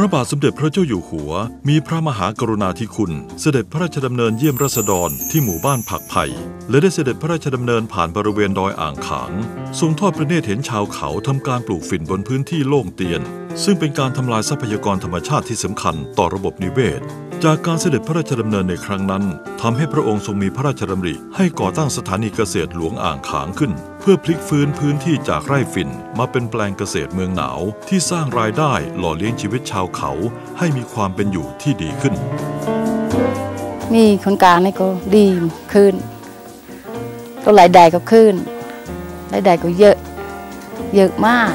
ระบาทสมเด็จพระเจ้าอยู่หัว มีพระมหากรุณาธิคุณ เสด็จพระราชดำเนินเยี่ยมราษฎรที่หมู่บ้านผักไผ่และได้เสด็จพระราชดำเนินผ่านบริเวณดอยอ่างขาง ทรงทอดพระเนตรเห็นชาวเขาทำการปลูกฝิ่นบนพื้นที่โล่งเตียน ซึ่งเป็นการทำลายทรัพยากรธรรมชาติที่สำคัญต่อระบบนิเวศ จากการเสด็จพระราชดำเนินในครั้งนั้นทำให้พระองค์ทรงมีพระราชดำริให้ก่อตั้งสถานีเกษตรหลวงอ่างขางขึ้น เพื่อพลิกฟื้นพื้นที่จากไร่ฝิ่น มาเป็นแปลงเกษตรเมืองหนาว ที่สร้างรายได้หล่อเลี้ยงชีวิตชาวเขา ให้มีความเป็นอยู่ที่ดีขึ้น มีคนกลางนี่ก็ดีขึ้นก็รายได้ก็ขึ้นรายได้ก็เยอะ เยอะมาก